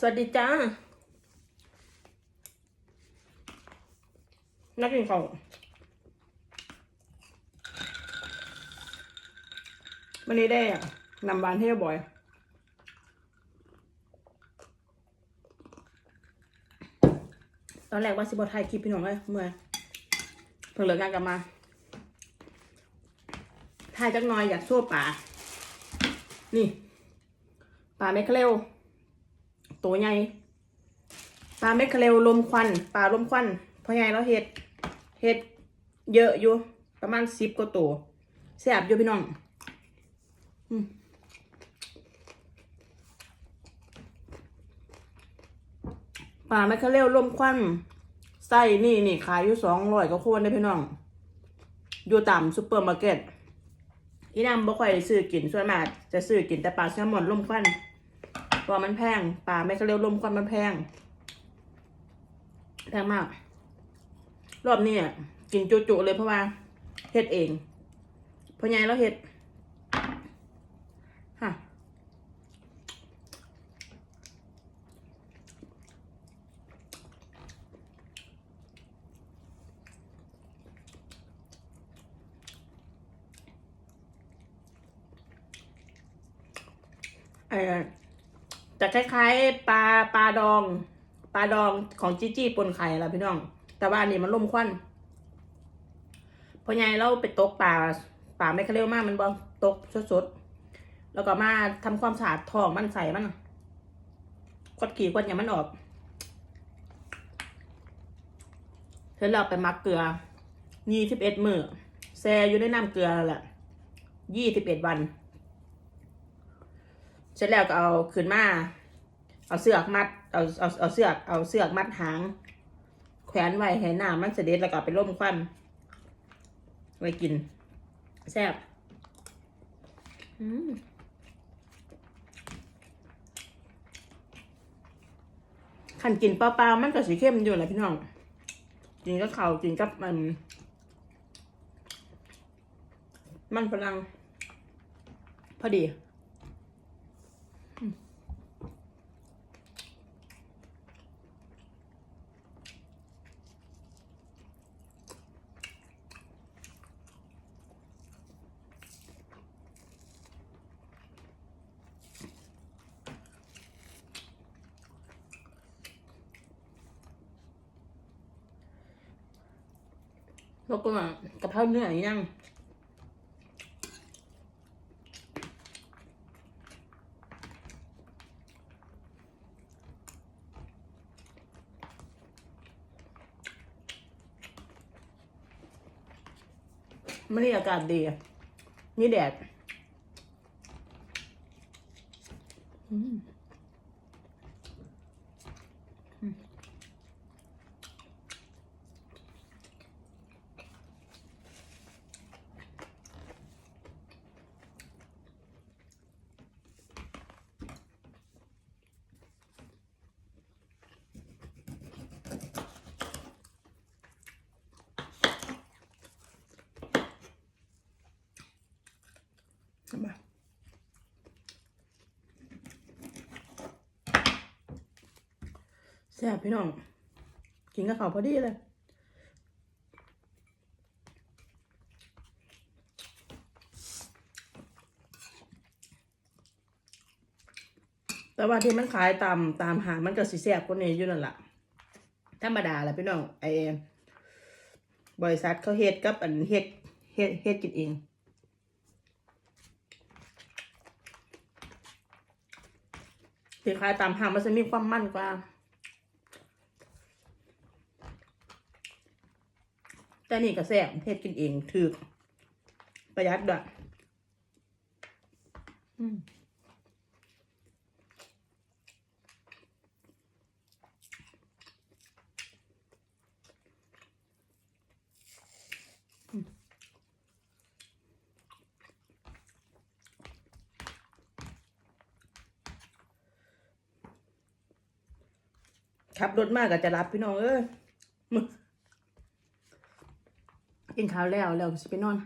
สวัสดีจ้า นักกินข้าววันนี้ได้อะนำบานให้บ่อย ตอนแรกว่าสิบอไทยคลิปพี่น้องเลยเมื่อยเพิ่งเลิกงานกลับมาถ่ายจักหน่อยอยากโซ่ป่า นี่ ป่าเมคเรล ตัวใหญ่ปลาเมคาเรลลมควันปลาลมควันเพราะไงเราเห็ดเห็ดเยอะอยู่ประมาณสิบกว่าตัวแซ่บอยู่พี่น้องอืมปลาเมคาเรลลมควันไส้นี่นี่ขายอยู่สองร้อยก็โคนได้พี่น้อง อยู่ตามซุปเปอร์มาร์เก็ตที่นำบ่ค่อยซื้อกินส่วนมากจะซื้อกินแต่ปลาแซลมอนลมควัน เพราะว่ามันแพงปลาไม่เขาเรียกลมควันมันแพงแพงมาก รอบนี้อะกินจุๆเลยเพราะว่าเฮ็ดเองพราะไงเราเฮ็ดฮะเออ จะคล้ายๆปลาปลาดองปลาดองของจีจี้ปนไข่ละพี่น้อง แต่ว่าอันนี้มันล่มควันเพราะไงเราไปตกปลาปลาไม่เขาเร็วมากมันบอตกสดๆแล้วก็มาทำความสะอาดท้องมันใส่มันคดขี่คดอย่างมันออกเสร็จแล้วไปมักเกลือยี่สิบเอ็ดมือแซ่อยู่ในน้ำเกลือแหละยี่สิบเอ็ดวัน เสร็จแล้วก็เอาขึ้นมา เอาเสือกมัด เอาเอาเอาเสือก เอาเสือกมัดหาง แขวนไว้ให้น้ำมันเสด็จแล้วก็เอาไปร่มควันไว้กิน แซ่บอืมขันกินเปล่าๆมันก็สีเข้มอยู่แหละพี่น้อง กินกับข้าวกินกับมัน มันฝรั่งพอดี แล้วก็มากะเพราเนื้ออย่างยังไม่ได้อากาศดีมีแดดอืมมา แซ่บพี่น้อง กินกับข้าวพอดีเลยแต่ว่าที่มันขายตามตามหางมันก็สิแซ่บกว่านี้อยู่นั่นแหละธรรมดาแหละพี่น้องไอ้บริษัทเขาเฮ็ดกับอันเฮ็ดเฮ็ดเฮ็ดกินเองสีขายตามหางมันจะมีความมั่นกว่า แต่นี่ก็แซ่บเฮ็ดกินเองถือประหยัดด้วยอืมขับรถมากก็จะรับพี่น้องเอ้ย กินข้าวแล้วแล้วสิไปนอน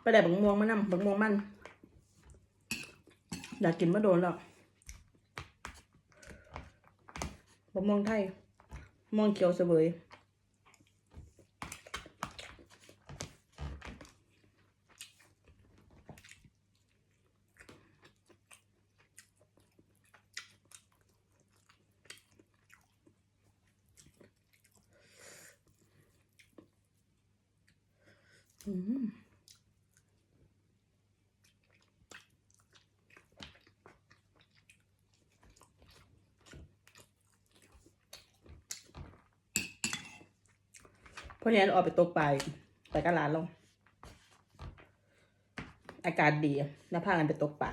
ไปได้บังม่วงมานำบังม่วงมันอยากกินมาโดนแล้วบังม่วงไทยม่วงเขียวเสวย พราะฉะนั้นออกไปตกปลาอีกไปกระลานลง อากาศดี แล้วพากันไปตกปลา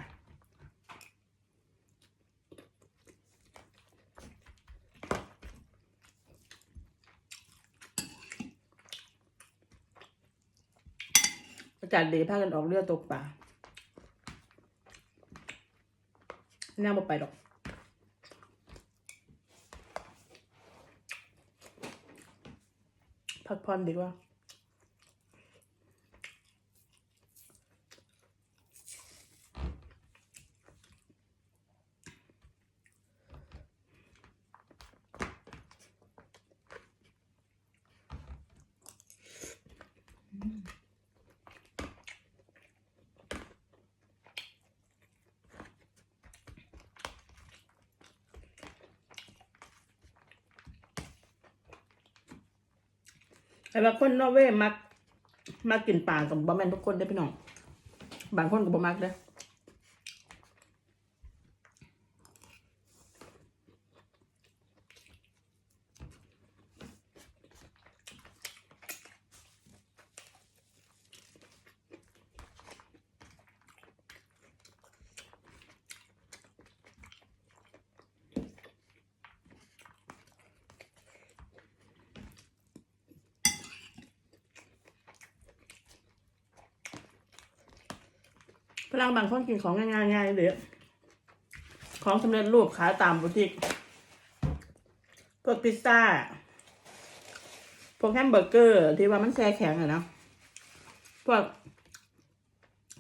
อากาศดีพากันออกเรือตกปลาน่าบ่ไปหรอกพักผ่อนดีกว่า แต่ว่าคนนอร์เวย์มัก มักกินปลากับบะแมนทุกคนได้อพี่น้อง บางคนกับบะมักเด้อ พลังบางคนกินของง่ายๆง่ายเลยของสำเร็จรูปขายตามบูติกพวกพิซซ่า พวกแฮมเบอร์เกอร์ ที่ว่ามันแช่แข็งอะนะพวก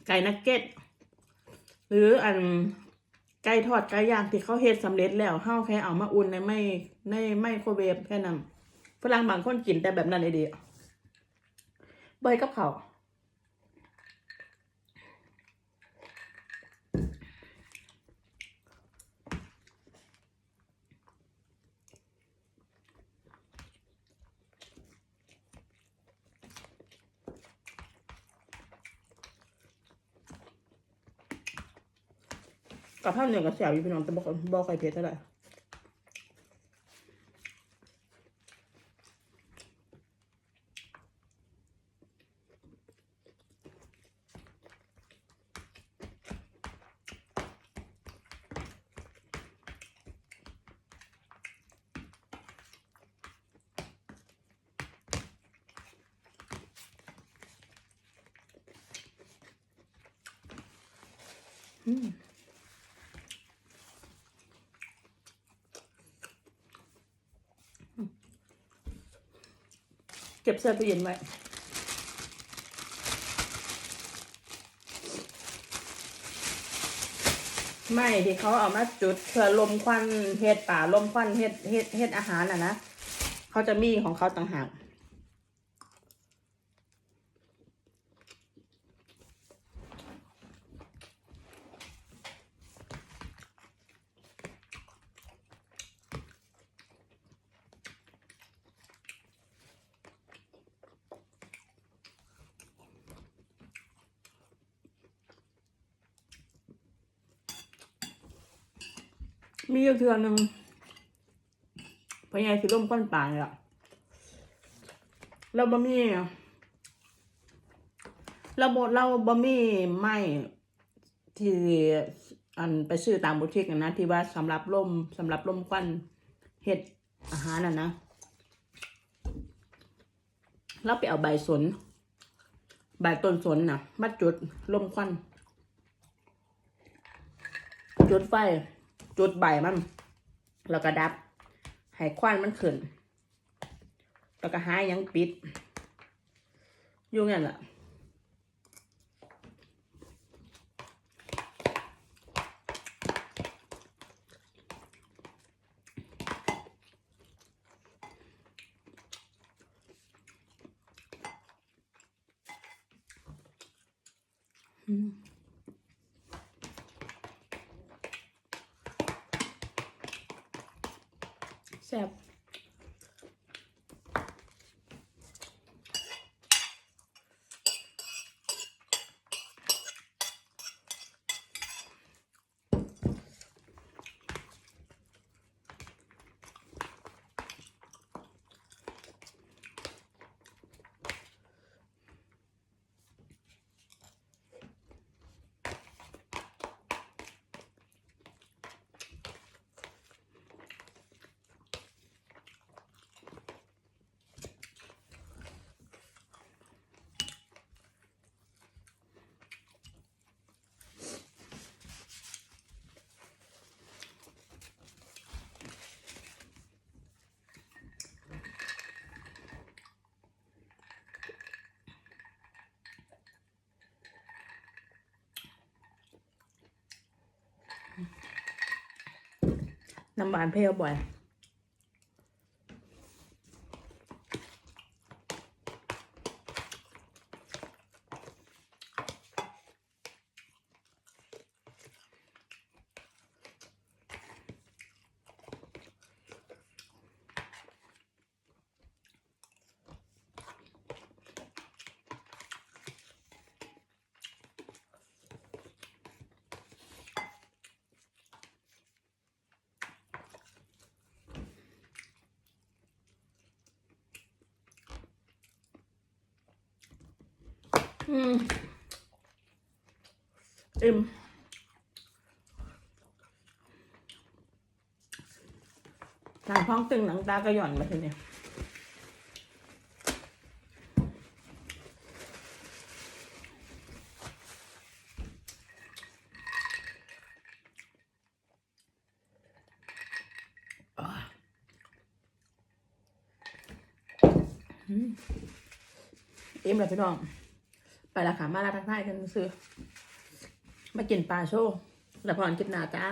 ไก่นักเก็ต หรืออันไก่ทอดไก่ย่างที่เขาเฮ็ดสำเร็จแล้วเฮาแค่เอามาอุ่นในไม่ในไมโครเวฟแค่นั้นฝรั่งบางคนกินแต่แบบนั้นเลยดีเบยกับเขา กับข้าวเหนียวกับแสบอยู่พี่น้องแต่บอกบอกใครเผ็ดเท่าไหร่อืม เก็บเสื้อตู้เย็นไว้ไม่ที่เขาเอามาจุดเพื่อลมควันเห็ดป่าลมควันเห็ดเห็ดเห็ดอาหารอะนะเขาจะมีของเขาต่างหาก มีอยู่เทือหนึ่งพยายสิร่มก้นป่าเลยอะเราบะมี่เราบดเราบะมี่ไม่ที่อันไปซื้อตามบุติกอะนะที่ว่าสำหรับร่มสำหรับร่มควันเห็ดอาหารน่ะนะเราไปเอาใบสน ใบต้นสนน่ะมาจุดร่มควันจุดไฟ จุดใบมัน แล้วก็ดับ ให้ควันมันขึ้น แล้วก็หาหยังปิด อยู่งั้นล่ะอืม แซ่บ น้ำหวานเพลบ่อย อืมอิ่มหลังท้องตึงหลังตาก็หย่อนมาทีเนี้ยอ่าอืมอิ่มเลยพี่น้อง ไปและค่ะ มาลาทักทายกันซื้อมากินปลาโชว์แล้วพรกินนาจ้า